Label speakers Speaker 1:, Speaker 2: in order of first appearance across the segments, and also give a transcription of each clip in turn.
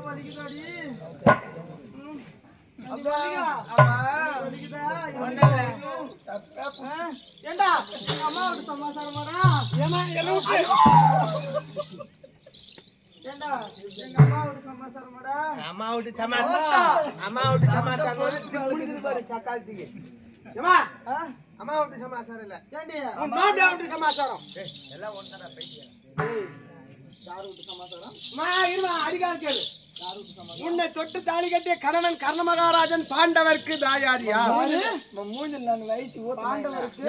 Speaker 1: வலிக்குதாடி ஏண்டா அம்மாவோட சமாசாரமாடா
Speaker 2: ஏம்மா, என்னை அம்மா விட்டு சமாச்சாரம் அம்மா விட்டு சமாச்சாரம் அம்மா விட்டு சமாச்சாரம் இல்ல
Speaker 1: ஏண்டி
Speaker 2: உன் விட்டு சமாச்சாரம் கேளு. உன்னை தொட்டு தாலி கட்டிய கணவன் கர்ண மகாராஜன் பாண்டவர்க்கு தாயாரியா?
Speaker 3: மூஞ்சில் நான் வயசு
Speaker 1: பாண்டவருக்கு?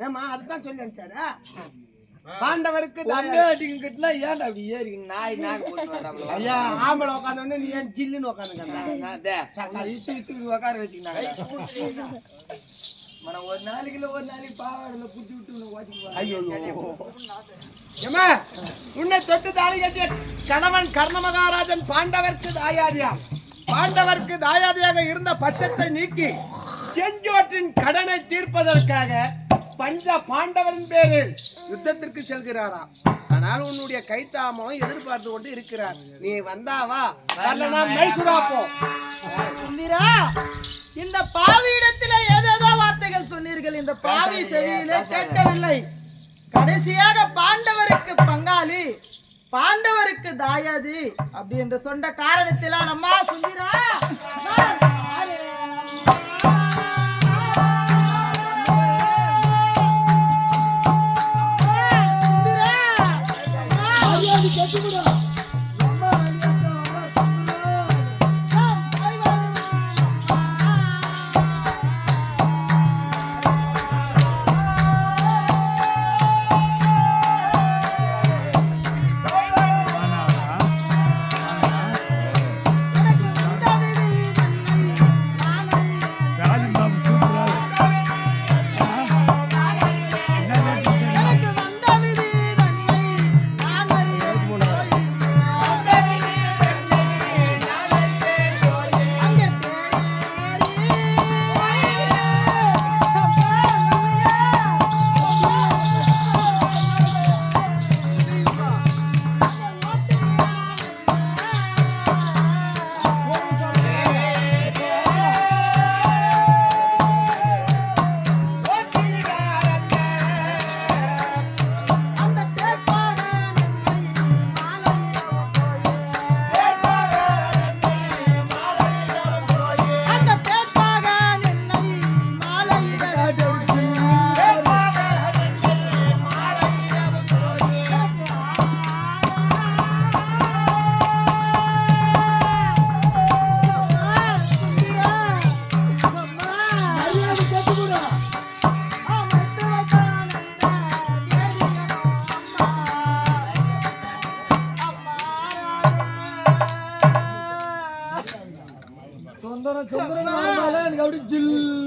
Speaker 2: ஏம்மா அதுதான் சொல்லி அனுப்பிச்சாரா. பாண்டவருக்கு தாயாரி.
Speaker 3: பொண்டாட்டிங்க கிட்டனா ஏன்டா அப்படி ஏறி நாய் வர்றாங்களோ
Speaker 2: ஐயா ஆம்பளை உட்காந்து நீ ஏன் ஜில்லுன்னு உட்காந்துங்க
Speaker 3: நான் தே, இழுத்து இழுத்து உட்கார வச்சுக்கினாங்க. மன ஒரு நாளைக்கு இல்ல ஒரு நாளைக்கு பாவாடல புத்தி விட்டு ஓட்டிட்டு
Speaker 2: ஐயோ. ஏம்மா உன்னை தொட்டு தாலி கட்டிய கணவன் கர்ண மகாராஜன் பாண்டவர்க்கு தாயாதியா பாண்டவர்க்கு தாயாதியாக இருந்த பட்சத்தை நீக்கி செஞ்சோற்றின் கடனை தீர்ப்பதற்காக பஞ்ச பாண்டவரின் பேரில் யுத்தத்திற்கு செல்கிறாராம். ஆனால் உன்னுடைய கைத்தாமலம் எதிர்பார்த்து கொண்டு இருக்கிறார். நீ வந்தாவா வரலனா மைசூரா போ.
Speaker 1: சுந்தரா இந்த பாவியிடத்துல ஏதேதோ வார்த்தைகள் சொன்னீர்கள். இந்த பாவி செவியிலே கேட்கவில்லை. கடைசியாக பாண்டவருக்கு பங்காளி பாண்டவருக்கு தாயாதி அப்படி என்று சொன்ன காரணத்தினால் அம்மா சுந்தரா நான்
Speaker 3: Oh, yeah.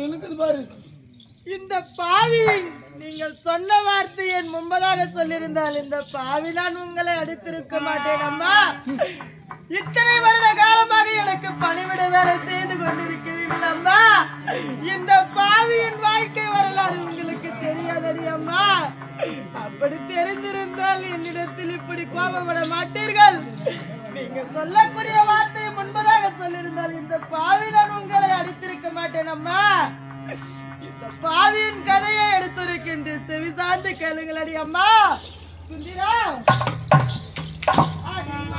Speaker 3: இருக்குது பாரு.
Speaker 1: இந்த பாவி நீங்கள் சொன்ன வார்த்தை என் முன்பதாக சொல்லியிருந்தால் இந்த பாவி நான் உங்களை அடித்திருக்க மாட்டேன் அம்மா. இத்தனை வருட காலமாக எனக்கு பணிவிட வேலை செய்து கொண்டிருக்கிறீர்கள் அம்மா. இந்த பாவியின் வாழ்க்கை வரலாறு உங்களுக்கு தெரியாதடி அம்மா. அப்படி தெரிந்திருந்தால் என்னிடத்தில் இப்படி கோபப்பட மாட்டீர்கள். நீங்கள் சொல்லக்கூடிய வார்த்தை முன்பதாக சொல்லியிருந்தால் இந்த பாவி நான் உங்களை அடித்திருக்க மாட்டேன் அம்மா. இந்த பாவியின் கதையை எடுத்திருக்கின்றேன் செவி சார்ந்து கேளுங்கள் அடி அம்மா. சுந்திரா என்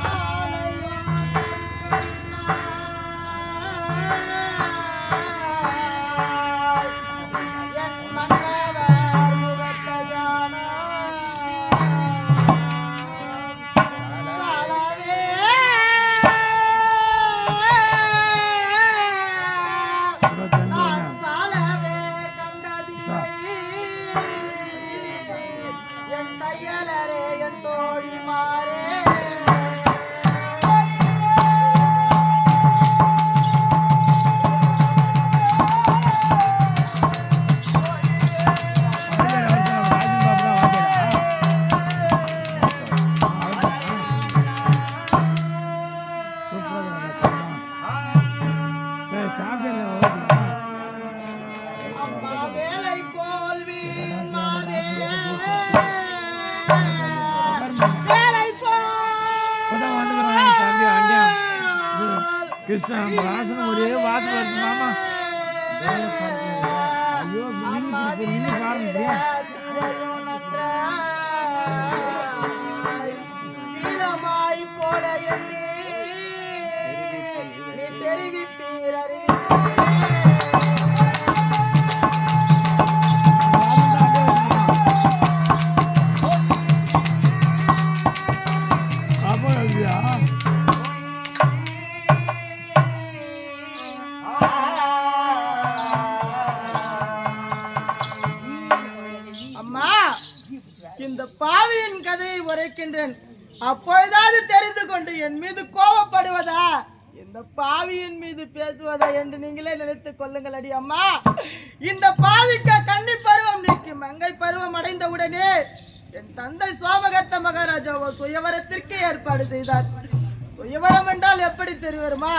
Speaker 4: கிருஷ்ணா வாசனை ஒரே வாசனை வருது மாமா ஐயோ நின்று நின்று பாருங்க
Speaker 1: போல தெரிவிப்பீர் அறிவிப்பீர் அம்மா இந்த பாவியின் கதையை உரைக்கின்றேன். அப்பொழுதாவது தெரிந்து கொண்டு என் மீது கோபப்படுவதா? இந்த பாவியின் மீது பேசுவதா என்று நீங்களே நினைத்துக் கொள்ளுங்கள் அடி அம்மா. இந்த பாவிக்க கன்னி பருவம் நீக்கி மங்கை பருவம் அடைந்த உடனே என் தந்தை சோமகர்த்த மகாராஜாவோ சுயவரத்திற்கு ஏற்பாடு செய்தார். சுயவரம் என்றால் எப்படி தெரிவருமா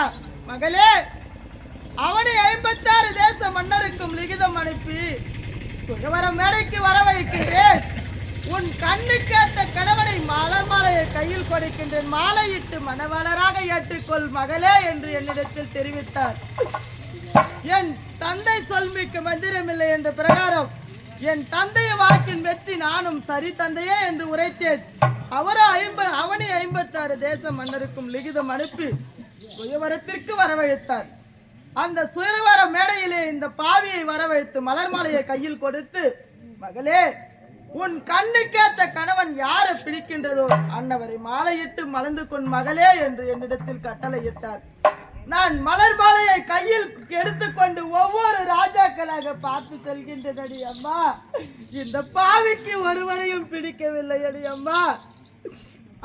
Speaker 1: மகளே அவனை ஐம்பத்தாறு தேச மன்னருக்கும் லிகிதம் அனுப்பி சுயவரம் மேடைக்கு வரவழைக்கின்றேன். உன் கண்ணுக்கேத்த கணவனை மலர் மாலையை கையில் கொடுக்கின்றேன். மாலையிட்டு மனவளராக ஏற்றுக்கொள் மகளே என்று என்னிடத்தில் தெரிவித்தார். என் தந்தை சொல்மிக்கு மந்திரமில்லை என்ற பிரகாரம் என் தந்தைய வாக்கின் வெற்றி நானும் சரி தந்தையே என்று உரைத்தேன். அவரோ ஐம்ப அவனே ஐம்பத்தாறு தேச மன்னருக்கும் லிகிதம் அனுப்பி சுயவரத்திற்கு வரவழைத்தார். அந்த சுயவர மேடையிலே இந்த பாவியை வரவழைத்து மலர் மாலையை கையில் கொடுத்து மகளே உன் கண்ணுக்கேத்த கணவன் யாரை பிடிக்கின்றதோ அன்னவரை மாலையிட்டு மலர்ந்து கொன் மகளே என்று என்னிடத்தில் கட்டளையிட்டார். நான் மலர் மாலையை கையில் எடுத்துக்கொண்டு ஒவ்வொரு ராஜாக்களாக பார்த்து செல்கின்றனடி அடி அம்மா. இந்த பாவிக்கு ஒருவரையும் பிடிக்கவில்லை அடி அம்மா.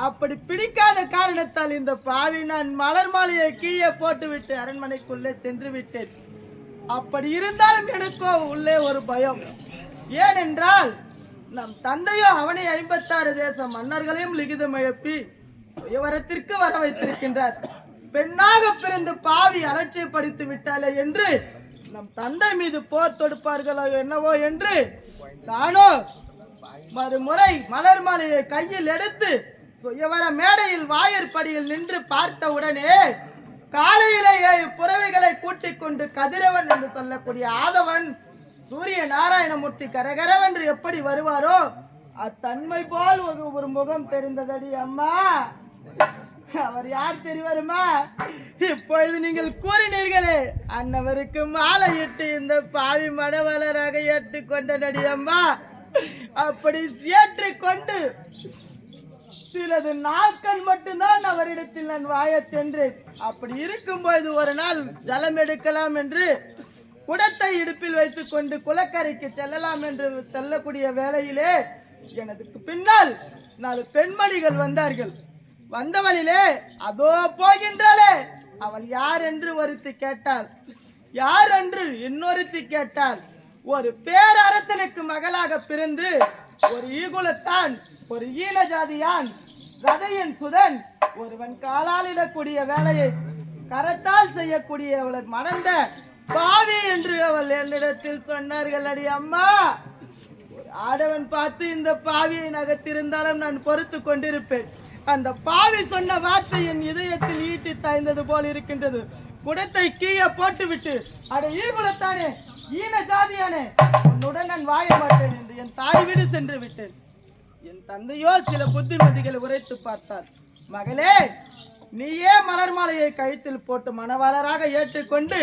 Speaker 1: அப்படி பிடிக்காத காரணத்தால் இந்த பாவி நான் மலர் மாலையை கீழே போட்டுவிட்டு அரண்மனைக்குள்ளே சென்று விட்டேன் அப்படி இருந்தாலும் எனக்கோ உள்ளே ஒரு பயம். ஏனென்றால் நம் தந்தையோ அவனை ஐம்பத்தாறு தேச மன்னர்களையும் லிகிதம் எழுப்பி சுயவரத்திற்கு வர வைத்திருக்கின்றார். பெண்ணாக பிறந்து பாவி அலட்சியப்படுத்தி விட்டாலே என்று நம் தந்தை மீது போர் தொடுப்பார்களோ என்னவோ என்று நானோ மறுமுறை மலர் மாலையை கையில் எடுத்து சுயவர மேடையில் வாயற்படியில் நின்று பார்த்த உடனே காலையிலே ஏழு புறவைகளை கூட்டிக் கொண்டு கதிரவன் என்று சொல்லக்கூடிய ஆதவன் சூரிய நாராயணமூர்த்தி கரகரவென்று எப்படி வருவாரோ அத்தன்மை போல் ஒரு ஒரு முகம் தெரிந்ததடி அம்மா. அவர் யார் தெரிவருமா? இப்பொழுது நீங்கள் கூறினீர்களே அன்னவருக்கு மாலையிட்டு இந்த பாவி மணவளராக ஏற்றுக்கொண்ட நடி அம்மா. அப்படி ஏற்றுக்கொண்டு சிலது நாட்கள் மட்டும்தான் அவரிடத்தில் நான் வாய சென்றேன். அப்படி இருக்கும்பொழுது ஒரு நாள் ஜலம் எடுக்கலாம் என்று குடத்தை இடுப்பில் வைத்துக் கொண்டு குளக்கரைக்கு செல்லலாம் என்று செல்லக்கூடிய வேளையிலே எனது பின்னால் நாலு பெண்மணிகள் வந்தார்கள். வந்தவளிலே அதோ போகின்றாளே. அவள் யார் என்று ஒருத்தி கேட்டாள். யார் என்று இன்னொருத்தி கேட்டாள். ஒரு பேரரசனுக்கு மகளாக பிறந்து ஒரு ஈகுலத்தான் ஒரு ஈன ஜாதியான் ரதையின் சுதன். ஒருவன் காலாலிடக்கூடிய வேலையை கரத்தால் செய்யக்கூடிய அவளை மணந்த பாவி என்று அவள் என்னிடத்தில் சொன்னார்கள் அடி அம்மா. ஆடவன் பார்த்து இந்த பாவியை நகர்த்திருந்தாலும் நான் பொறுத்து கொண்டிருப்பேன். அந்த பாவி சொன்ன வார்த்தை என் இதயத்தில் ஈட்டி தாய்ந்தது போல் இருக்கின்றது. குடத்தை கீழே போட்டுவிட்டு அட ஈகுலத்தானே ஈன ஜாதியானே உன்னுடன் நான் வாய மாட்டேன் என்று என் தாய் வீடு சென்று விட்டேன். என் தந்தையோ சில புத்திமதிகளை உரைத்து பார்த்தார். மகளே நீயே மலர் மாலையை கழுத்தில் போட்டு மணவாளராக ஏற்றுக்கொண்டு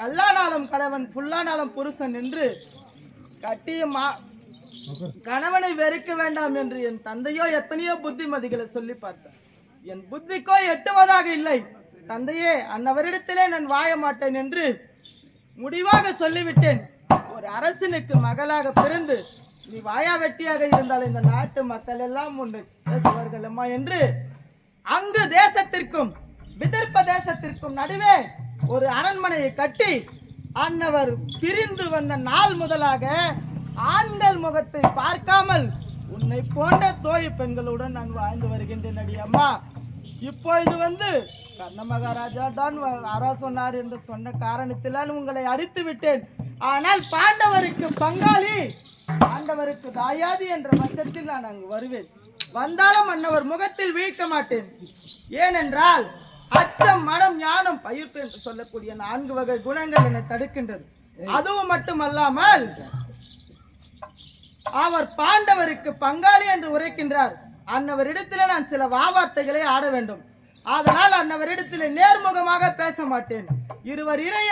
Speaker 1: கல்லானாலும் கணவன் புல்லானாலும் புருஷன் என்று கட்டிய மா கணவனை வெறுக்க வேண்டாம் என்று என் தந்தையோ எத்தனையோ புத்திமதிகளை சொல்லி பார்த்தார். என் புத்திக்கோ எட்டுவதாக இல்லை. தந்தையே அன்னவரிடத்திலே நான் வாழ மாட்டேன் என்று முடிவாக சொல்லிவிட்டேன். ஒரு அரசனுக்கு மகளாக பிறந்து நீ வாயா வெட்டியாக இருந்தால் இந்த நாட்டு மக்கள் எல்லாம் உண்டு பேசுவார்கள் அம்மா என்று அங்கு தேசத்திற்கும் விதர்ப்ப தேசத்திற்கும் நடுவே ஒரு அரண்மனையை கட்டி அன்னவர் பிரிந்து வந்த நாள் முதலாக ஆண்கள் முகத்தை பார்க்காமல் உன்னை போன்ற தோழி பெண்களுடன் நான் வாழ்ந்து வருகின்றேன் அடி அம்மா. இப்பொழுது வந்து கர்ண மகாராஜா தான் வ- அரா சொன்னார் என்று சொன்ன காரணத்தினால் உங்களை அடித்து விட்டேன். ஆனால் பாண்டவருக்கு பங்காளி பாண்டவருக்கு தாயாதி என்ற பட்சத்தில் நான் அங்கு வருவேன். வந்தாலும் அன்னவர் முகத்தில் வீழ்க்க மாட்டேன். ஏனென்றால் அச்சம் மனம் ஞானம் பயிர்ப்பு என்று சொல்லக்கூடிய நான்கு வகை குணங்கள் என்னை தடுக்கின்றது. அதுவும் மட்டுமல்லாமல் அவர் பாண்டவருக்கு பங்காளி என்று உரைக்கின்றார். அன்னவரிடத்தில் நான் சில வாவார்த்தைகளை ஆட வேண்டும். அதனால் அன்னவரிடத்தில் நேர்முகமாக பேச மாட்டேன். இருவர் இறைய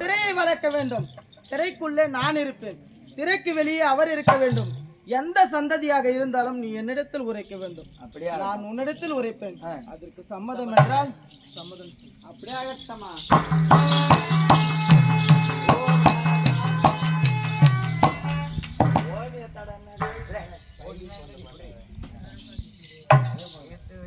Speaker 1: திரையை வளர்க்க வேண்டும். திரைக்குள்ளே நான் இருப்பேன். திரைக்கு வெளியே அவர் இருக்க வேண்டும். எந்த சந்ததியாக இருந்தாலும் நீ என்னிடத்தில் உரைக்க வேண்டும்.
Speaker 3: அப்படியா?
Speaker 1: நான் உன்னிடத்தில் உரைப்பேன். அதற்கு சம்மதம் என்றால் சம்மதம். அப்படியே ஆகட்டமா